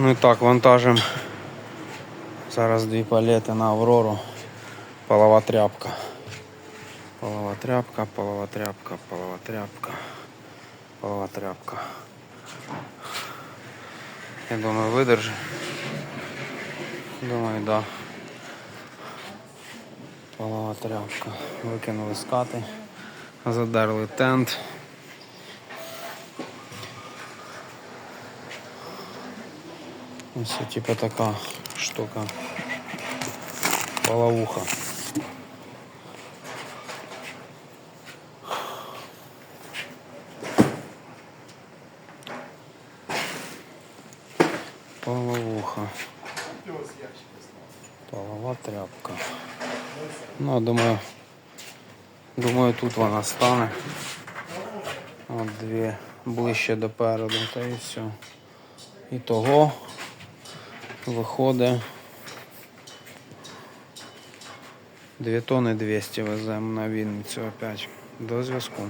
Ну і так, вантажимо зараз дві палети на Аврору. Полова тряпка. Полова тряпка, полова тряпка, полова тряпка, полова тряпка. Я думаю, видержи. Думаю, да. Полова тряпка. Викинули з хати, задерли тент. Ось типа така штука. Половуха. Половуха. Полова тряпка. Ну, я думаю, думаю, тут вона стане. От дві ближче до переду, та і все. І того виходить 2 тонни 200 веземо на Вінницю опять. До зв'язку.